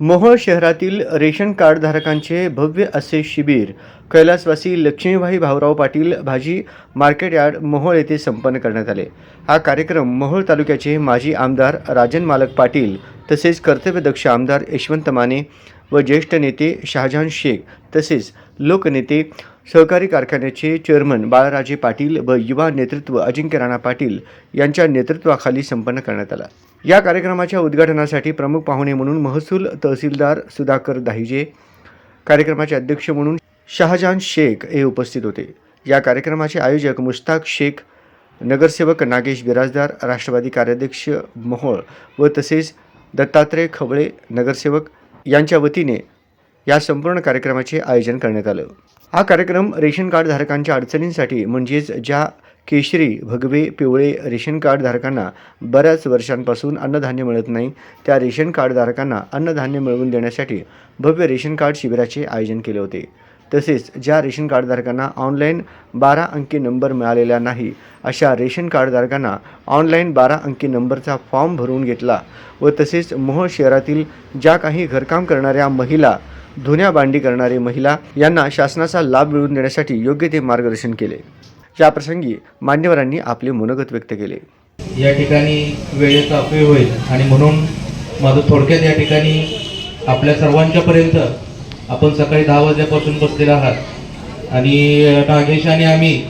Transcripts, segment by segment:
मोहोळ शहरातील ration card धारकांचे भव्य असे शिबिर. कैलासवासी लक्ष्मीबाई भाऊराव पाटील भाजी मार्केट यार्ड मोहोळ येथे संपन्न करण्यात आले. हा कार्यक्रम मोहोळ तालुक्याचे माजी आमदार राजन मालक पाटील तसेच कर्तव्यदक्ष आमदार यशवंत माने व ज्येष्ठ नेते शहाजहान शेख तसेच लोकनेते सहकारी कारखान्याचे चेअरमन बाळराजे पाटील व युवा नेतृत्व अजिंक्य राणा पाटील यांच्या नेतृत्वाखाली संपन्न करण्यात आला. या कार्यक्रमाच्या उद्घाटनासाठी प्रमुख पाहुणे म्हणून महसूल तहसीलदार सुधाकर दाहिजे कार्यक्रमाचे अध्यक्ष म्हणून शहाजहान शेख हे उपस्थित होते. या कार्यक्रमाचे आयोजक मुश्ताक शेख नगरसेवक नागेश बिराजदार राष्ट्रवादी कार्याध्यक्ष मोहोळ व तसेच दत्तात्रय खवळे नगरसेवक यांच्या वतीने या संपूर्ण कार्यक्रमाचे आयोजन करण्यात आलं. हा कार्यक्रम रेशन कार्ड धारकांच्या अडचणींसाठी म्हणजेच ज्या केशरी भगवे पिवळे रेशन कार्ड धारकांना बऱ्याच वर्षांपासून अन्नधान्य मिळत नाही त्या रेशन कार्ड धारकांना अन्नधान्य मिळवून देण्यासाठी भव्य रेशन कार्ड शिबिराचे आयोजन केले होते. तसेच ज्या रेशन कार्डधारकांना ऑनलाईन बारा अंकी नंबर मिळालेला नाही अशा रेशन कार्डधारकांना ऑनलाईन बारा अंकी नंबरचा फॉर्म भरून घेतला व तसेच मोहोळ शहरातील ज्या काही घरकाम करणाऱ्या महिला धुन्या बांडी करणारे महिला यांना शासनाचा लाभ मिळवून देण्यासाठी योग्य ते मार्गदर्शन केले. याप्रसंगी मान्यवरांनी आपले मनोगत व्यक्त केले. या ठिकाणी वेळेचा अपव्यय होईल आणि म्हणून माझं थोडक्यात या ठिकाणी आपल्या सर्वांच्यापर्यंत आपण सकाळी दहा वाजल्यापासून बसलेला आहात. आणि नागेश आणि आम्ही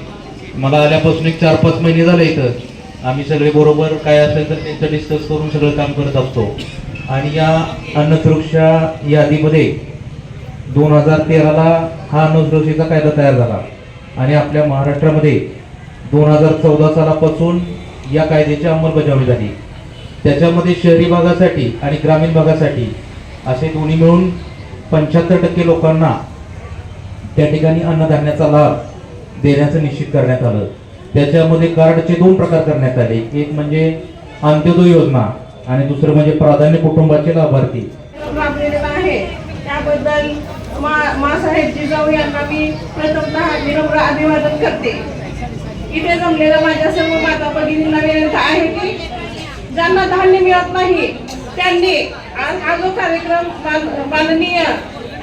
मला आल्यापासून एक चार पाच महिने झाले इथं. आम्ही सगळे बरोबर काय असेल तर त्यांचं डिस्कस करून सगळं काम करत असतो. आणि या अन्नसुरक्षा यादीमध्ये दोन हजार तेराला हा अन्नसुरक्षेचा कायदा तयार झाला. आणि आपल्या महाराष्ट्रामध्ये दोन हजार चौदा सालापासून या कायद्याची अंमलबजावणी झाली. त्याच्यामध्ये शहरी भागासाठी आणि ग्रामीण भागासाठी असे दोन्ही मिळून पंच्याहत्तर टक्के लोकांना त्या ठिकाणी अन्नधान्याचा लाभ देण्याचं निश्चित करण्यात आलं. त्याच्यामध्ये कार्डचे दोन प्रकार करण्यात आले. एक म्हणजे अंत्योदय योजना आणि दुसरं म्हणजे प्राधान्य कुटुंबाचे लाभार्थी. आहे त्याबद्दल मासाहेब जिजाऊ यांना मी प्रथमतः विनम्र अभिवादन करते. इथे जमलेल्या माझ्या सर्व माता भगिनींना विनंती आहे की ज्यांना धान्य मिळत नाही त्यांनी आज हा जो कार्यक्रम माननीय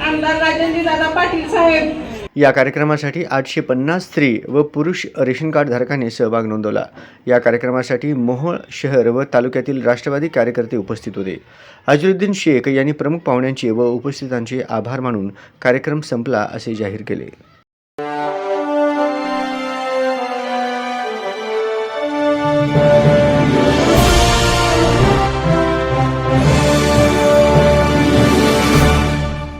आमदार राजनजी दादा पाटील साहेब या कार्यक्रमासाठी आठशे पन्नास स्त्री व पुरुष रेशन कार्ड धारकांनी सहभाग नोंदवला या कार्यक्रमासाठी मोहोळ शहर व तालुक्यातील राष्ट्रवादी कार्यकर्ते उपस्थित होते अजरुद्दीन शेख यांनी प्रमुख पाहुण्यांचे व उपस्थितांचे आभार मानून कार्यक्रम संपला असे जाहीर केले